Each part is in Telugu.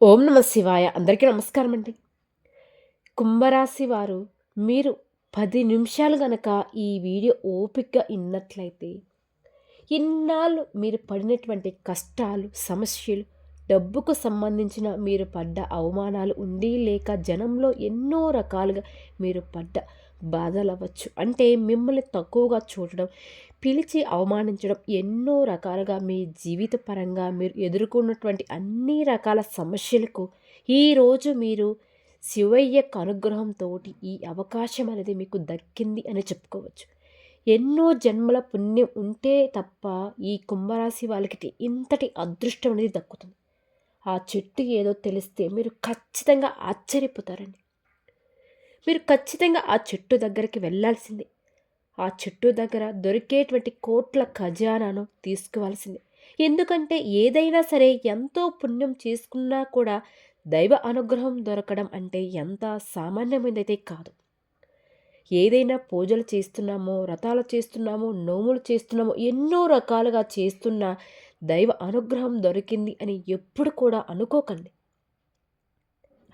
ఓం నమ శివాయ. అందరికీ నమస్కారం అండి కుంభరాశి వారు మీరు పది నిమిషాలు గనక ఈ వీడియో ఓపికగా ఇన్నట్లయితే ఇన్నాళ్ళు మీరు పడినటువంటి కష్టాలు సమస్యలు డబ్బుకు సంబంధించిన మీరు పడ్డ అవమానాలు ఉండి లేక జనంలో ఎన్నో రకాలుగా మీరు పడ్డ బాధలు అవ్వచ్చు అంటే మిమ్మల్ని తక్కువగా చూడడం పిలిచి అవమానించడం ఎన్నో రకాలుగా మీ జీవిత పరంగా మీరు ఎదుర్కొన్నటువంటి అన్ని రకాల సమస్యలకు ఈరోజు మీరు శివయ్య అనుగ్రహంతో ఈ అవకాశం అనేది మీకు దక్కింది అని చెప్పుకోవచ్చు. ఎన్నో జన్మల పుణ్యం ఉంటే తప్ప ఈ కుంభరాశి వాళ్ళకి ఇంతటి అదృష్టం అనేది దక్కుతుంది. ఆ చెట్టు ఏదో తెలిస్తే మీరు ఖచ్చితంగా ఆశ్చర్యపోతారండి. మీరు ఖచ్చితంగా ఆ చెట్టు దగ్గరికి వెళ్ళాల్సిందే. ఆ చెట్టు దగ్గర దొరికేటువంటి కోట్ల ఖజానాను తీసుకోవాల్సిందే. ఎందుకంటే ఏదైనా సరే ఎంతో పుణ్యం చేసుకున్నా కూడా దైవ అనుగ్రహం దొరకడం అంటే ఎంత సామాన్యమైనదైతే కాదు. ఏదైనా పూజలు చేస్తున్నామో వ్రతాలు చేస్తున్నామో నోములు చేస్తున్నామో ఎన్నో రకాలుగా చేస్తున్న దైవ అనుగ్రహం దొరికింది అని ఎప్పుడు కూడా అనుకోకండి.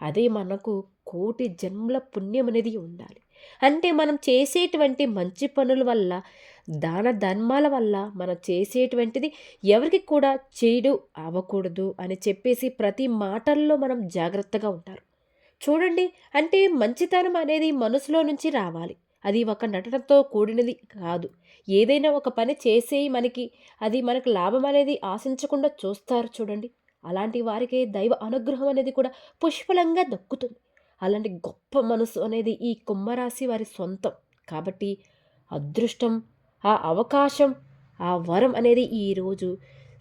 అదే మనకు కోటి జన్మల పుణ్యం అనేది ఉండాలి. అంటే మనం చేసేటువంటి మంచి పనుల వల్ల దాన ధర్మాల వల్ల మనం చేసేటువంటిది ఎవరికి కూడా చేయడు అవ్వకూడదు అని చెప్పేసి ప్రతి మాటల్లో మనం జాగ్రత్తగా ఉంటారు. చూడండి అంటే మంచితనం అనేది మనసులో నుంచి రావాలి. అది ఒక నటనతో కూడినది కాదు. ఏదైనా ఒక పని చేసేయి మనకి అది మనకు లాభం అనేది ఆశించకుండా చూస్తారు చూడండి. అలాంటి వారికి దైవ అనుగ్రహం అనేది కూడా పుష్పలంగా దక్కుతుంది. అలాంటి గొప్ప మనసు అనేది ఈ కుంభరాశి వారి సొంతం. కాబట్టి అదృష్టం ఆ అవకాశం ఆ వరం అనేది ఈరోజు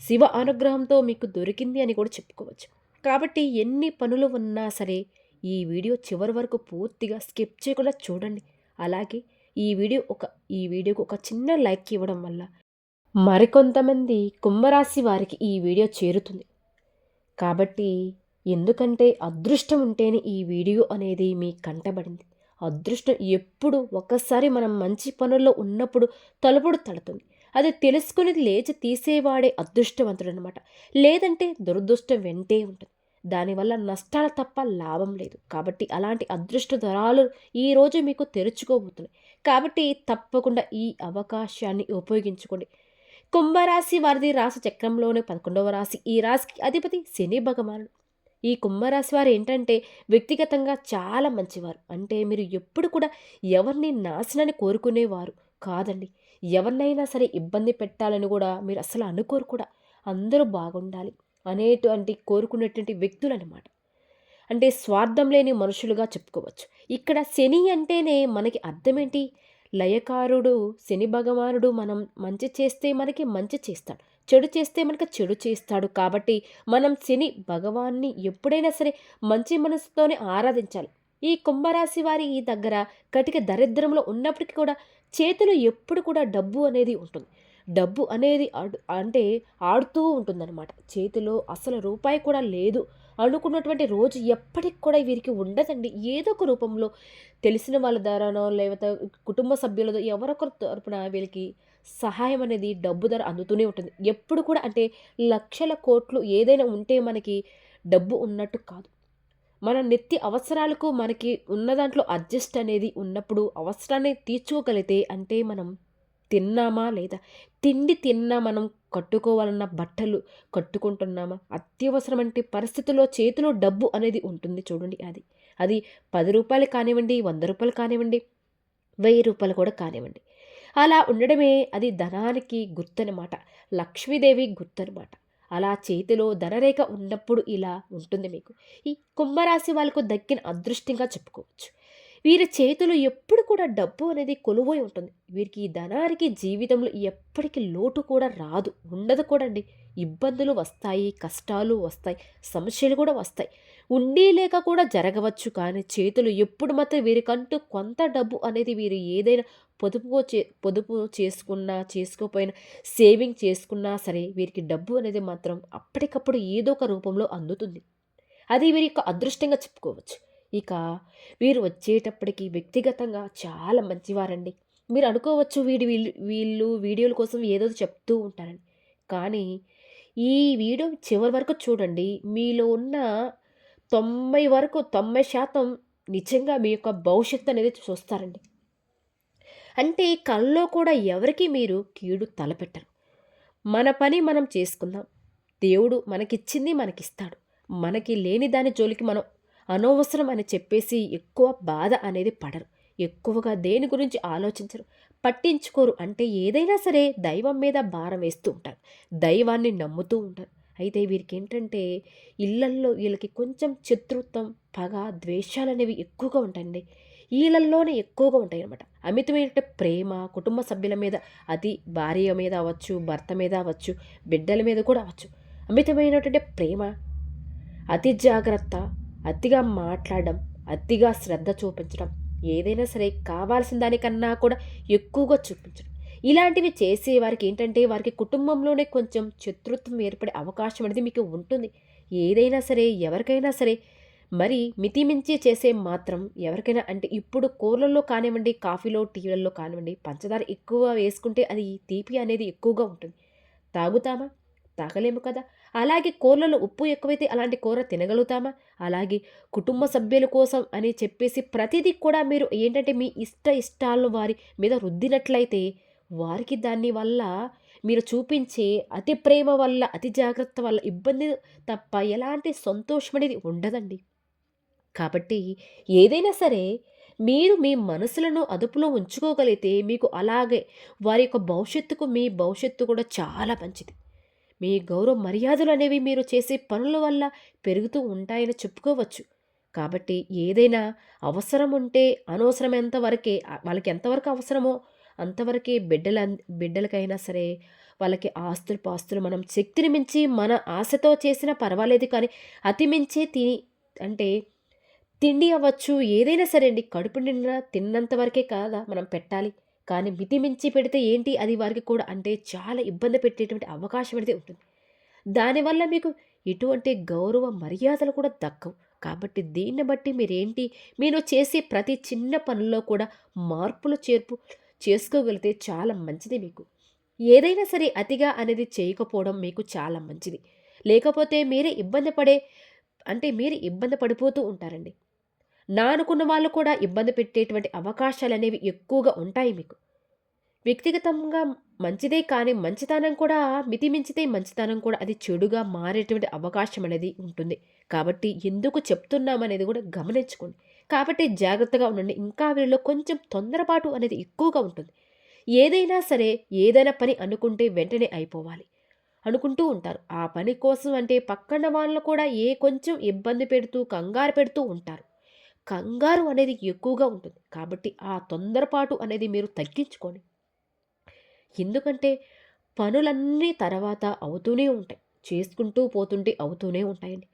శివ అనుగ్రహంతో మీకు దొరికింది అని కూడా చెప్పుకోవచ్చు. కాబట్టి ఎన్ని పనులు ఉన్నా సరే ఈ వీడియో చివరి వరకు పూర్తిగా స్కిప్ చేయకుండా చూడండి. అలాగే ఈ వీడియో ఒక ఈ వీడియోకు ఒక చిన్న లైక్ ఇవ్వడం వల్ల మరికొంతమంది కుంభరాశి వారికి ఈ వీడియో చేరుతుంది. కాబట్టి ఎందుకంటే అదృష్టం ఉంటేనే ఈ వీడియో అనేది మీ కంటబడింది. అదృష్టం ఎప్పుడు ఒక్కసారి మనం మంచి పనుల్లో ఉన్నప్పుడు తలుపుడు తడుతుంది. అది తెలుసుకుని లేచి తీసేవాడే అదృష్టవంతుడు అనమాట లేదంటే దురదృష్టం వెంటే ఉంటుంది. దానివల్ల నష్టాలు తప్ప లాభం లేదు. కాబట్టి అలాంటి అదృష్ట ధరాలు ఈరోజు మీకు తెరుచుకోబోతున్నాయి. కాబట్టి తప్పకుండా ఈ అవకాశాన్ని ఉపయోగించుకోండి. కుంభరాశి వారిది రాశి చక్రంలోనే పదకొండవ రాశి. ఈ రాశికి అధిపతి శని భగవానుడు. ఈ కుంభరాశి వారు ఏంటంటే వ్యక్తిగతంగా చాలా మంచివారు. అంటే మీరు ఎప్పుడు కూడా ఎవరిని నాశనాన్ని కోరుకునేవారు కాదండి. ఎవరినైనా సరే ఇబ్బంది పెట్టాలని కూడా మీరు అసలు అనుకోరు కూడా. అందరూ బాగుండాలి అనేటువంటి కోరుకునేటువంటి వ్యక్తులు అనమాట అంటే స్వార్థం లేని మనుషులుగా చెప్పుకోవచ్చు. ఇక్కడ శని అంటేనే మనకి అర్థమేంటి? లయకారుడు శని భగవానుడు మనం మంచి చేస్తే మనకి మంచి చేస్తాడు. చెడు చేస్తే మనకు చెడు చేస్తాడు కాబట్టి మనం శని భగవాన్ని ఎప్పుడైనా సరే మంచి మనసుతోనే ఆరాధించాలి. ఈ కుంభరాశి వారి ఈ దగ్గర కటిక దరిద్రంలో ఉన్నప్పటికీ కూడా చేతిలో ఎప్పుడు కూడా డబ్బు అనేది ఉంటుంది. డబ్బు అనేది ఆడు అంటే ఆడుతూ ఉంటుందన్నమాట. చేతిలో అసలు రూపాయి కూడా లేదు. అనుకున్నటువంటి రోజు ఎప్పటికి కూడా వీరికి ఉండదండి. ఏదో ఒక రూపంలో తెలిసిన వాళ్ళ ద్వారానో లేకపోతే కుటుంబ సభ్యులతో ఎవరొకరి తరపున వీళ్ళకి సహాయం అనేది డబ్బు ధర అందుతూనే ఉంటుంది. ఎప్పుడు కూడా అంటే లక్షల కోట్లు ఏదైనా ఉంటే మనకి డబ్బు ఉన్నట్టు కాదు. మన నిత్య అవసరాలకు మనకి ఉన్న దాంట్లో అడ్జస్ట్ అనేది ఉన్నప్పుడు అవసరాన్ని తీర్చుకోగలిగితే అంటే మనం తిన్నామా లేదా? తిండి తిన్నా మనం కట్టుకోవాలన్న బట్టలు కట్టుకుంటున్నామా? అత్యవసరం అంటే పరిస్థితుల్లో చేతిలో డబ్బు అనేది ఉంటుంది చూడండి అది. అది పది రూపాయలు కానివ్వండి వంద రూపాయలు కానివ్వండి వెయ్యి రూపాయలు కూడా కానివ్వండి. అలా ఉండడమే అది ధనానికి గుర్తనమాట. లక్ష్మీదేవి గుర్తనమాట. అలా చేతిలో ధనరేఖ ఉన్నప్పుడు ఇలా ఉంటుంది మీకు. ఈ కుంభరాశి వాళ్ళకు దక్కిన అదృష్టంగా చెప్పుకోవచ్చు. వీరి చేతిలో ఎప్పుడు కూడా డబ్బు అనేది కొలువై ఉంటుంది. వీరికి ఈ ధనానికి జీవితంలో ఎప్పటికీ లోటు కూడా రాదు. ఉండదు కూడా అండి ఇబ్బందులు వస్తాయి కష్టాలు వస్తాయి సమస్యలు కూడా వస్తాయి. ఉండి లేక కూడా జరగవచ్చు కానీ చేతులు ఎప్పుడు మాత్రం వీరికంటూ కొంత డబ్బు అనేది వీరు ఏదైనా పొదుపు చే పొదుపు చేసుకున్నా చేసుకోపోయినా సేవింగ్ చేసుకున్నా సరే వీరికి డబ్బు అనేది మాత్రం అప్పటికప్పుడు ఏదో ఒక రూపంలో అందుతుంది. అది వీరి యొక్క అదృష్టంగా చెప్పుకోవచ్చు. ఇక వీరు వచ్చేటప్పటికి వ్యక్తిగతంగా చాలా మంచివారండి. మీరు అనుకోవచ్చు వీడి వీళ్ళు వీళ్ళు వీడియోల కోసం ఏదో చెప్తూ ఉంటారని. కానీ ఈ వీడియో చివరి వరకు చూడండి. మీలో ఉన్న తొంభై వరకు తొంభై శాతం నిజంగా మీ యొక్క భవిష్యత్తు అనేది చూస్తారండి. అంటే కళ్ళలో కూడా ఎవరికి మీరు కీడు తలపెట్టరు. మన పని మనం చేసుకుందాం. దేవుడు మనకిచ్చింది మనకిస్తాడు. మనకి లేని దాని జోలికి మనం అనవసరం అని చెప్పేసి ఎక్కువ బాధ అనేది పడరు. ఎక్కువగా దేని గురించి ఆలోచించరు. పట్టించుకోరు. అంటే ఏదైనా సరే దైవం మీద భారం వేస్తూ ఉంటారు. దైవాన్ని నమ్ముతూ ఉంటారు. అయితే వీరికి ఏంటంటే ఇళ్ళల్లో వీళ్ళకి కొంచెం శత్రుత్వం పగ ద్వేషాలు అనేవి ఎక్కువగా ఉంటాయండి. వీళ్ళల్లోనే ఎక్కువగా ఉంటాయి అనమాట అమితమైన ప్రేమ కుటుంబ సభ్యుల మీద అది భార్య మీద అవ్వచ్చు భర్త మీద అవ్వచ్చు బిడ్డల మీద కూడా అవ్వచ్చు. అమితమైనటువంటి ప్రేమ అతి జాగ్రత్త అతిగా మాట్లాడడం అతిగా శ్రద్ధ చూపించడం ఏదైనా సరే కావాల్సిన దానికన్నా కూడా ఎక్కువగా చూపించడం. ఇలాంటివి చేసే వారికి ఏంటంటే వారికి కుటుంబంలోనే కొంచెం శత్రుత్వం ఏర్పడే అవకాశం అనేది మీకు ఉంటుంది. ఏదైనా సరే ఎవరికైనా సరే మరి మితిమించి చేసే మాత్రం ఎవరికైనా అంటే ఇప్పుడు కూరలలో కానివ్వండి కాఫీలో టీలలో కానివ్వండి పంచదార ఎక్కువ వేసుకుంటే అది తీపి అనేది ఎక్కువగా ఉంటుంది. తాగుతామా? తాగలేము కదా. అలాగే కూరలలో ఉప్పు ఎక్కువైతే అలాంటి కూర తినగలుగుతామా? అలాగే కుటుంబ సభ్యుల కోసం అని చెప్పేసి ప్రతిదీ కూడా మీరు ఏంటంటే మీ ఇష్ట ఇష్టాలను వారి మీద రుద్దినట్లయితే వారికి దాని వల్ల మీరు చూపించే అతి ప్రేమ వల్ల అతి జాగ్రత్త వల్ల ఇబ్బంది తప్ప ఎలాంటి సంతోషం అనేది ఉండదండి. కాబట్టి ఏదైనా సరే మీరు మీ మనసులను అదుపులో ఉంచుకోగలిగితే మీకు అలాగే వారి యొక్క భవిష్యత్తుకు మీ భవిష్యత్తు కూడా చాలా మంచిది. మీ గౌరవ మర్యాదలు అనేవి మీరు చేసే పనుల వల్ల పెరుగుతూ ఉంటాయని చెప్పుకోవచ్చు. కాబట్టి ఏదైనా అవసరం ఉంటే అనవసరమైనంత వరకే వాళ్ళకి ఎంతవరకు అవసరమో అంతవరకే బిడ్డల బిడ్డలకైనా సరే వాళ్ళకి ఆస్తులు పాస్తులు మనం శక్తిని మించి మన ఆశతో చేసినా పర్వాలేదు కానీ అతిమించే తిని అంటే తిండి అవ్వచ్చు ఏదైనా సరే అండి. కడుపు నిండా తిన్నంత వరకే కాదా మనం పెట్టాలి. కానీ మితి మించి పెడితే ఏంటి? అది వారికి కూడా అంటే చాలా ఇబ్బంది పెట్టేటువంటి అవకాశం అనేది ఉంటుంది. దానివల్ల మీకు ఎటువంటి గౌరవ మర్యాదలు కూడా దక్కవు. కాబట్టి దీన్ని బట్టి మీరేంటి? మీరు చేసే ప్రతి చిన్న పనుల్లో కూడా మార్పులు చేర్పు చేసుకోగలిగితే చాలా మంచిది మీకు. ఏదైనా సరే అతిగా అనేది చేయకపోవడం మీకు చాలా మంచిది. లేకపోతే మీరే ఇబ్బంది పడే అంటే మీరు ఇబ్బంది పడిపోతూ ఉంటారండి. నా అనుకున్న వాళ్ళు కూడా ఇబ్బంది పెట్టేటువంటి అవకాశాలు అనేవి ఎక్కువగా ఉంటాయి మీకు. వ్యక్తిగతంగా మంచిదే కానీ మంచితనం కూడా మితిమించితే మంచితనం కూడా అది చెడుగా మారేటువంటి అవకాశం అనేది ఉంటుంది. కాబట్టి ఎందుకు చెప్తున్నామనేది కూడా గమనించుకోండి. కాబట్టి జాగ్రత్తగా ఉండండి. ఇంకా వీళ్ళలో కొంచెం తొందరపాటు అనేది ఎక్కువగా ఉంటుంది. ఏదైనా సరే ఏదైనా పని అనుకుంటే వెంటనే అయిపోవాలి. అనుకుంటూ ఉంటారు. ఆ పని కోసం అంటే పక్కన వాళ్ళు కూడా ఏ కొంచెం ఇబ్బంది పెడుతూ కంగారు పెడుతూ ఉంటారు. కంగారు అనేది ఎక్కువగా ఉంటుంది. కాబట్టి ఆ తొందరపాటు అనేది మీరు తగ్గించుకోండి. ఎందుకంటే పనులన్నీ తర్వాత అవుతూనే ఉంటాయి. చేసుకుంటూ పోతుంటే అవుతూనే ఉంటాయండి.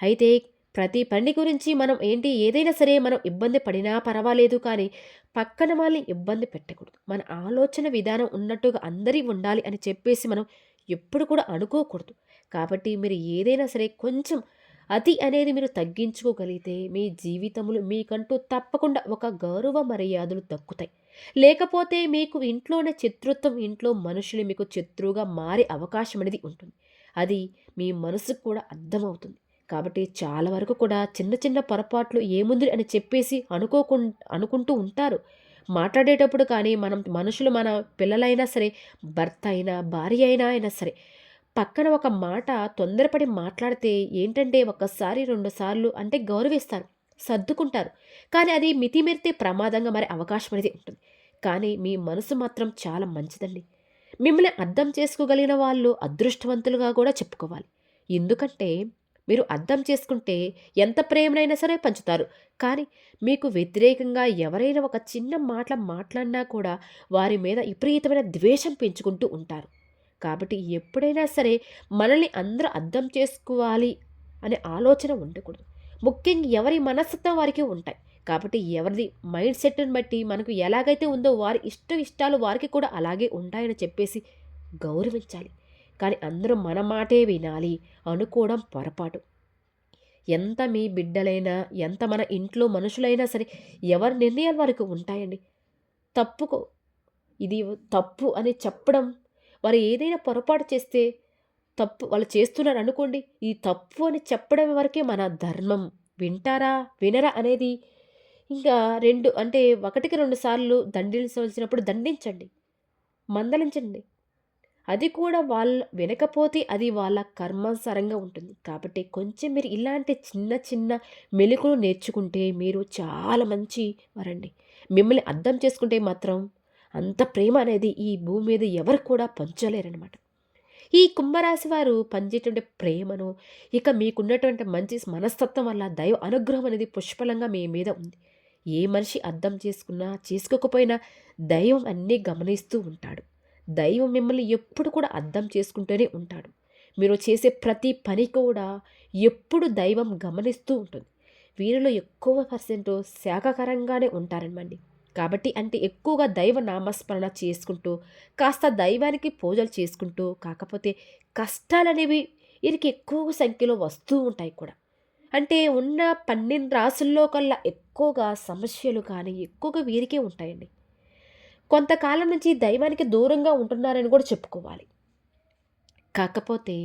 అయితే ప్రతి పని గురించి మనం ఏంటి ఏదైనా సరే మనం ఇబ్బంది పడినా పర్వాలేదు కానీ పక్కన వాళ్ళని ఇబ్బంది పెట్టకూడదు. మన ఆలోచన విధానం ఉన్నట్టుగా అందరి ఉండాలి అని చెప్పేసి మనం ఎప్పుడు కూడా అనుకోకూడదు. కాబట్టి మీరు ఏదైనా సరే కొంచెం అతి అనేది మీరు తగ్గించుకోగలిగితే మీ జీవితములు మీకంటూ తప్పకుండా ఒక గౌరవ మర్యాదలు దక్కుతాయి. లేకపోతే మీకు ఇంట్లోనే శత్రుత్వం ఇంట్లో మనుషులు మీకు శత్రువుగా మారే అవకాశం అనేది ఉంటుంది. అది మీ మనసుకు కూడా అర్థమవుతుంది. కాబట్టి చాలా వరకు కూడా చిన్న చిన్న పొరపాట్లు ఏముంది అని చెప్పేసి అనుకోకు అనుకుంటూ ఉంటారు. మాట్లాడేటప్పుడు కానీ మనం మనుషులు మన పిల్లలైనా సరే భర్త అయినా భార్య అయినా అయినా సరే పక్కన ఒక మాట తొందరపడి మాట్లాడితే ఏంటంటే ఒకసారి రెండు సార్లు అంటే గౌరవిస్తారు సర్దుకుంటారు. కానీ అది మితిమీరితే ప్రమాదంగా మరి అవకాశం అనేది ఉంటుంది. కానీ మీ మనసు మాత్రం చాలా మంచిదండి. మిమ్మల్ని అర్థం చేసుకోగలిగిన వాళ్ళు అదృష్టవంతులుగా కూడా చెప్పుకోవాలి. ఎందుకంటే మీరు అర్థం చేసుకుంటే ఎంత ప్రేమనైనా సరే పంచుతారు. కానీ మీకు వ్యతిరేకంగా ఎవరైనా ఒక చిన్న మాటల మాట్లాడినా కూడా వారి మీద విపరీతమైన ద్వేషం పెంచుకుంటూ ఉంటారు. కాబట్టి ఎప్పుడైనా సరే మనల్ని అందరూ అర్థం చేసుకోవాలి అనే ఆలోచన ఉండకూడదు. ముఖ్యంగా ఎవరి మనస్తత్వం వారికి ఉంటాయి. కాబట్టి ఎవరిది మైండ్ సెట్ని బట్టి మనకు ఎలాగైతే ఉందో వారి ఇష్ట ఇష్టాలు వారికి కూడా అలాగే ఉంటాయని చెప్పేసి గౌరవించాలి. కానీ అందరూ మన మాటే వినాలి అనుకోవడం పొరపాటు. ఎంత మీ బిడ్డలైనా ఎంత మన ఇంట్లో మనుషులైనా సరే ఎవరి నిర్ణయాలు వారికి ఉంటాయండి? తప్పుకో ఇది తప్పు అని చెప్పడం వారు ఏదైనా పొరపాటు చేస్తే తప్పు వాళ్ళు చేస్తున్నారు అనుకోండి ఈ తప్పు అని చెప్పడం వరకే మన ధర్మం. వింటారా వినరా అనేది ఇంకా రెండు అంటే ఒకటికి రెండు సార్లు దండించవలసినప్పుడు దండించండి. మందలించండి. అది కూడా వాళ్ళ వినకపోతే అది వాళ్ళ కర్మానుసారంగా ఉంటుంది. కాబట్టి కొంచెం మీరు ఇలాంటి చిన్న చిన్న మెలకులు నేర్చుకుంటే మీరు చాలా మంచి వారండి. మిమ్మల్ని అర్థం చేసుకుంటే మాత్రం అంత ప్రేమ అనేది ఈ భూమి మీద ఎవరు కూడా పంచలేరనమాట ఈ కుంభరాశి వారు పనిచేటువంటి ప్రేమను ఇక మీకున్నటువంటి మంచి మనస్తత్వం వల్ల దైవ అనుగ్రహం అనేది పుష్పలంగా మీ మీద ఉంది. ఏ మనిషి అర్థం చేసుకున్నా చేసుకోకపోయినా దైవం అన్నీ గమనిస్తూ ఉంటాడు. దైవం మిమ్మల్ని ఎప్పుడు కూడా అర్థం చేసుకుంటూనే ఉంటాడు. మీరు చేసే ప్రతి పని కూడా ఎప్పుడు దైవం గమనిస్తూ ఉంటుంది. వీరిలో ఎక్కువ పర్సెంట్ శాఖకరంగానే ఉంటారనమండి. కాబట్టి అంటే ఎక్కువగా దైవ నామస్మరణ చేసుకుంటూ కాస్త దైవానికి పూజలు చేసుకుంటూ కాకపోతే కష్టాలనేవి వీరికి ఎక్కువ సంఖ్యలో వస్తూ ఉంటాయి కూడా. అంటే ఉన్న పన్నెండు రాసుల్లో కల్లా ఎక్కువగా సమస్యలు కానీ ఎక్కువగా వీరికే ఉంటాయండి. కొంతకాలం నుంచి దైవానికి దూరంగా ఉంటున్నారని కూడా చెప్పుకోవాలి. కాకపోతే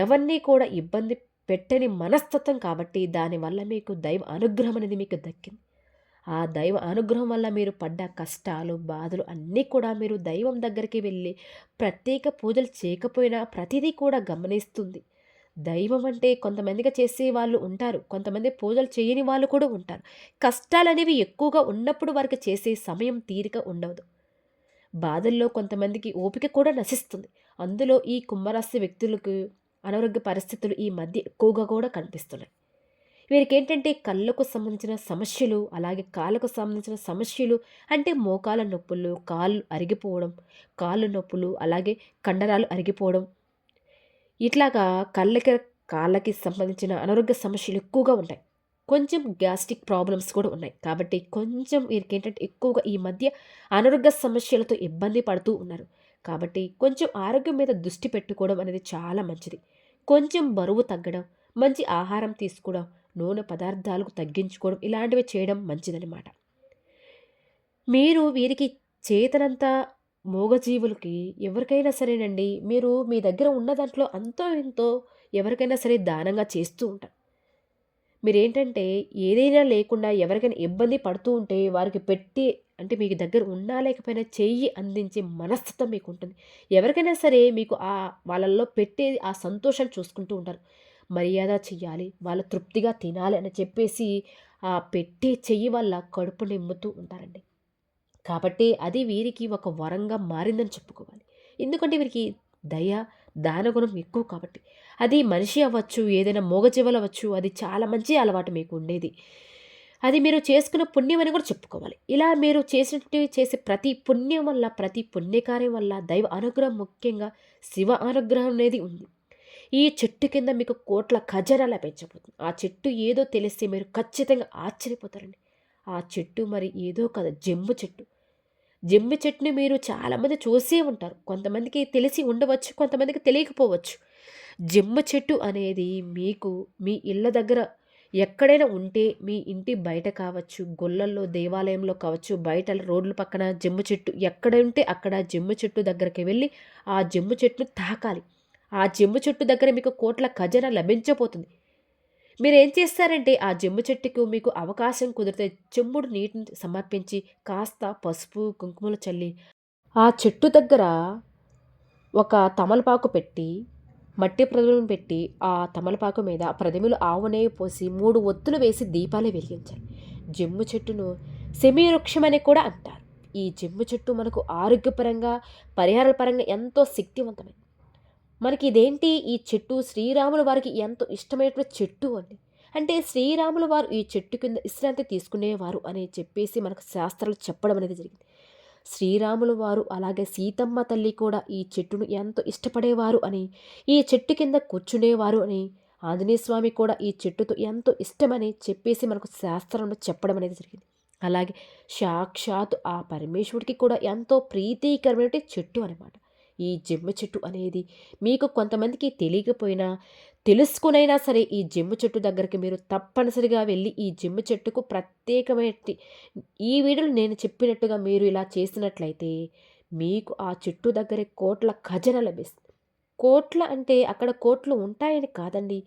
ఎవరిని కూడా ఇబ్బంది పెట్టని మనస్తత్వం కాబట్టి దానివల్ల మీకు దైవ అనుగ్రహం అనేది మీకు దక్కింది. ఆ దైవ అనుగ్రహం వల్ల మీరు పడ్డ కష్టాలు బాధలు అన్నీ కూడా మీరు దైవం దగ్గరికి వెళ్ళి ప్రత్యేక పూజలు చేయకపోయినా ప్రతిదీ కూడా గమనిస్తుంది. దైవం అంటే కొంతమందిగా చేసే వాళ్ళు ఉంటారు. కొంతమంది పూజలు చేయని వాళ్ళు కూడా ఉంటారు. కష్టాలు అనేవి ఎక్కువగా ఉన్నప్పుడు వారికి చేసే సమయం తీరిక ఉండదు. బాధల్లో కొంతమందికి ఓపిక కూడా నశిస్తుంది. అందులో ఈ కుంభరాశి వ్యక్తులకు అనారోగ్య పరిస్థితులు ఈ మధ్య ఎక్కువగా కూడా కనిపిస్తున్నాయి. వీరికి ఏంటంటే కళ్ళకు సంబంధించిన సమస్యలు అలాగే కాళ్ళకు సంబంధించిన సమస్యలు అంటే మోకాల నొప్పులు కాళ్ళు అరిగిపోవడం కాళ్ళు నొప్పులు అలాగే కండరాలు అరిగిపోవడం ఇట్లాగా కళ్ళకి కాళ్ళకి సంబంధించిన అనారోగ్య సమస్యలు ఎక్కువగా ఉంటాయి. కొంచెం గ్యాస్ట్రిక్ ప్రాబ్లమ్స్ కూడా ఉన్నాయి. కాబట్టి కొంచెం వీరికి ఏంటంటే ఎక్కువగా ఈ మధ్య అనారోగ్య సమస్యలతో ఇబ్బంది పడుతూ ఉన్నారు. కాబట్టి కొంచెం ఆరోగ్యం మీద దృష్టి పెట్టుకోవడం అనేది చాలా మంచిది. కొంచెం బరువు తగ్గడం మంచి ఆహారం తీసుకోవడం నూనె పదార్థాలకు తగ్గించుకోవడం ఇలాంటివి చేయడం మంచిదనమాట మీరు వీరికి చేతనంత మూగజీవులకి ఎవరికైనా సరేనండి. మీరు మీ దగ్గర ఉన్న దాంట్లో అంతో ఎంతో ఎవరికైనా సరే దానంగా చేస్తూ ఉంటారు. మీరేంటంటే ఏదైనా లేకుండా ఎవరికైనా ఇబ్బంది పడుతూ ఉంటే వారికి పెట్టి అంటే మీకు దగ్గర ఉన్నా లేకపోయినా చెయ్యి అందించే మనస్తత్వం మీకు ఉంటుంది ఎవరికైనా సరే మీకు ఆ వాళ్ళల్లో పెట్టే ఆ సంతోషాన్ని చూసుకుంటూ ఉంటారు. మర్యాద చెయ్యాలి వాళ్ళు తృప్తిగా తినాలి అని చెప్పేసి ఆ పెట్టే చెయ్యి వల్ల కడుపు నిమ్ముతూ ఉంటారండి. కాబట్టి అది వీరికి ఒక వరంగా మారిందని చెప్పుకోవాలి. ఎందుకంటే వీరికి దయ దానగుణం ఎక్కువ కాబట్టి. అది మనిషి అవ్వచ్చు ఏదైనా మూగజీవలు అవ్వచ్చు అది చాలా మంచి అలవాటు మీకు ఉండేది. అది మీరు చేసుకున్న పుణ్యం అని కూడా చెప్పుకోవాలి. ఇలా మీరు చేసినట్టు చేసే ప్రతి పుణ్యం వల్ల ప్రతి పుణ్యకార్యం వల్ల దైవ అనుగ్రహం ముఖ్యంగా శివ అనుగ్రహం అనేది ఉంది. ఈ చెట్టు కింద మీకు కోట్ల ఖజానా లభించబోతుంది ఆ చెట్టు ఏదో తెలిస్తే మీరు ఖచ్చితంగా ఆశ్చర్యపోతారండి. ఆ చెట్టు మరి ఏదో కదా జమ్ము చెట్టు. జమ్మి చెట్టుని మీరు చాలామంది చూసే ఉంటారు. కొంతమందికి తెలిసి ఉండవచ్చు కొంతమందికి తెలియకపోవచ్చు. జమ్మ చెట్టు అనేది మీకు మీ ఇళ్ళ దగ్గర ఎక్కడైనా ఉంటే మీ ఇంటి బయట కావచ్చు గొల్లల్లో దేవాలయంలో కావచ్చు బయట రోడ్ల పక్కన జమ్ము చెట్టు ఎక్కడ ఉంటే అక్కడ జమ్ము చెట్టు దగ్గరికి వెళ్ళి ఆ జమ్ము చెట్టును తాకాలి. ఆ జమ్ము చెట్టు దగ్గర మీకు కోట్ల ఖజానా లభించబోతుంది. మీరు ఏం చేస్తారంటే ఆ జమ్ము చెట్టుకు మీకు అవకాశం కుదిరితే చెమ్ముడు నీటిని సమర్పించి కాస్త పసుపు కుంకుమలు చల్లి ఆ చెట్టు దగ్గర ఒక తమలపాకు పెట్టి మట్టి ప్రదములను పెట్టి ఆ తమలపాకు మీద ప్రతిమలు ఆవునే పోసి మూడు ఒత్తులు వేసి దీపాలు వెలిగించాలి. జమ్ము చెట్టును సెమీ వృక్షమని కూడా అంటారు. ఈ జమ్ము చెట్టు మనకు ఆరోగ్యపరంగా పరిహారాల పరంగా ఎంతో శక్తివంతమైనది. మనకి ఇదేంటి ఈ చెట్టు? శ్రీరాముల వారికి ఎంతో ఇష్టమైన చెట్టు అండి. అంటే శ్రీరాముల వారు ఈ చెట్టు కింద విశ్రాంతి తీసుకునేవారు అని చెప్పేసి మనకు శాస్త్రాలు చెప్పడం అనేది జరిగింది. శ్రీరాముల వారు అలాగే సీతమ్మ తల్లి కూడా ఈ చెట్టును ఎంతో ఇష్టపడేవారు అని ఈ చెట్టు కింద కూర్చునేవారు అని ఆంజనేయ స్వామి కూడా ఈ చెట్టుతో ఎంతో ఇష్టమని చెప్పేసి మనకు శాస్త్రంలో చెప్పడం అనేది జరిగింది. అలాగే సాక్షాత్ ఆ పరమేశ్వరుడికి కూడా ఎంతో ప్రీతికరమైన చెట్టు అనమాట ఈ జమ్మ చెట్టు అనేది మీకు కొంతమందికి తెలియకపోయినా తెలుసుకునైనా సరే ఈ జమ్మ చెట్టు దగ్గరికి మీరు తప్పనిసరిగా వెళ్ళి ఈ జమ్మ చెట్టుకు ప్రత్యేకమైన ఈ వీడియోలో నేను చెప్పినట్టుగా మీరు ఇలా చేసినట్లయితే మీకు ఆ చెట్టు దగ్గరే కోట్ల ఖజన లభిస్తుంది కోట్ల అంటే అక్కడ కోట్లు ఉంటాయని కాదండి.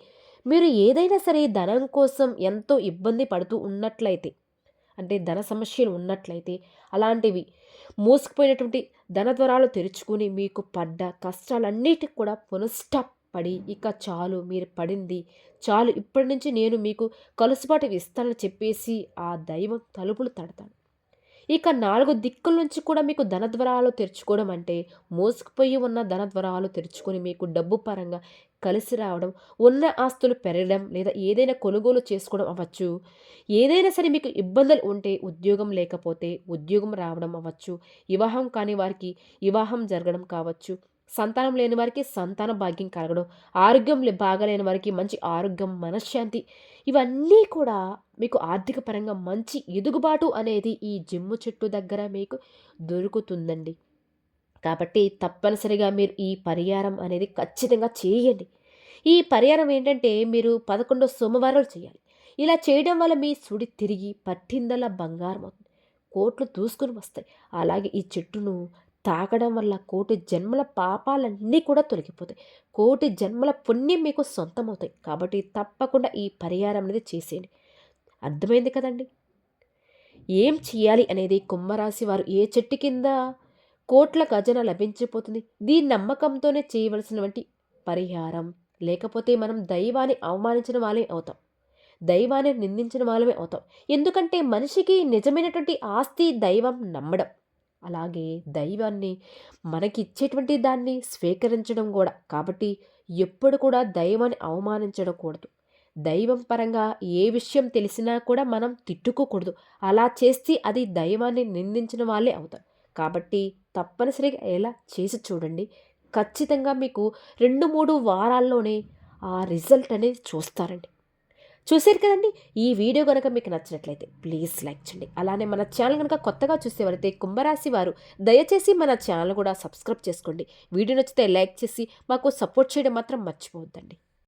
మీరు ఏదైనా సరే ధనం కోసం ఎంతో ఇబ్బంది పడుతూ ఉన్నట్లయితే అంటే ధన సమస్యలు ఉన్నట్లయితే అలాంటివి మూసుకుపోయినటువంటి ధన ద్వారాలు తెరుచుకుని మీకు పడ్డ కష్టాలన్నిటికి కూడా పునఃస్టాప్ పడి ఇక చాలు మీరు పడింది చాలు. ఇప్పటి నుంచి నేను మీకు కలుసుబాటు ఇస్తానని చెప్పేసి ఆ దైవం తలుపులు తడతాడు. ఇక నాలుగు దిక్కుల నుంచి కూడా మీకు ధనద్వరాలు తెరుచుకోవడం అంటే మోసుకుపోయి ఉన్న ధనద్వరాలు తెరుచుకొని మీకు డబ్బు పరంగా కలిసి రావడం ఉన్న ఆస్తులు పెరగడం లేదా ఏదైనా కొనుగోలు చేసుకోవడం అవ్వచ్చు. ఏదైనా సరే మీకు ఇబ్బందులు ఉంటే ఉద్యోగం లేకపోతే ఉద్యోగం రావడం అవ్వచ్చు. వివాహం కాని వారికి వివాహం జరగడం కావచ్చు. సంతానం లేని వారికి సంతాన భాగ్యం కలగడం ఆరోగ్యం లే- వారికి మంచి ఆరోగ్యం మనశ్శాంతి ఇవన్నీ కూడా మీకు ఆర్థిక పరంగా మంచి ఎదుగుబాటు అనేది ఈ జిమ్ము చెట్టు దగ్గర మీకు దొరుకుతుందండి. కాబట్టి తప్పనిసరిగా మీరు ఈ పరిహారం అనేది ఖచ్చితంగా చేయండి. ఈ పరిహారం ఏంటంటే మీరు పదకొండు సోమవారాలు చేయాలి. ఇలా చేయడం వల్ల మీ సుడి తిరిగి పట్టిందల బంగారం అవుతుంది. కోట్లు దూసుకుని వస్తాయి. అలాగే ఈ చెట్టును తాగడం వల్ల కోటి జన్మల పాపాలన్నీ కూడా తొలగిపోతాయి. కోటి జన్మల పుణ్యం మీకు సొంతమవుతాయి. కాబట్టి తప్పకుండా ఈ పరిహారం అనేది చేసేయండి. అర్థమైంది కదండి? ఏం చేయాలి అనేది కుంభరాశి వారు ఏ చెట్టు కింద కోట్ల ఖజన లభించిపోతుంది? దీని నమ్మకంతోనే చేయవలసినటువంటి పరిహారం. లేకపోతే మనం దైవాన్ని అవమానించిన వాళ్ళే అవుతాం. దైవాన్ని నిందించిన వాళ్ళమే అవుతాం. ఎందుకంటే మనిషికి నిజమైనటువంటి ఆస్తి దైవం నమ్మడం. అలాగే దైవాన్ని మనకి ఇచ్చేటువంటి దాన్ని స్వీకరించడం కూడా. కాబట్టి ఎప్పుడు కూడా దైవాన్ని అవమానించడంకూడదు దైవం పరంగా ఏ విషయం తెలిసినా కూడా మనం తిట్టుకోకూడదు. అలా చేస్తే అది దైవాన్ని నిందించిన వాళ్ళే అవుతారు. కాబట్టి తప్పనిసరిగా ఎలా చేసి చూడండి. ఖచ్చితంగా మీకు రెండు మూడు వారాల్లోనే ఆ రిజల్ట్ అనేది చూస్తారండి. చూసారు కదండి? ఈ వీడియో కనుక మీకు నచ్చినట్లయితే ప్లీజ్ లైక్ చేయండి. అలానే మన ఛానల్ కనుక కొత్తగా చూసేవారైతే కుంభరాశి వారు దయచేసి మన ఛానల్ కూడా సబ్స్క్రైబ్ చేసుకోండి. వీడియో నచ్చితే లైక్ చేసి మాకు సపోర్ట్ చేయడం మాత్రం మర్చిపోవద్దండి.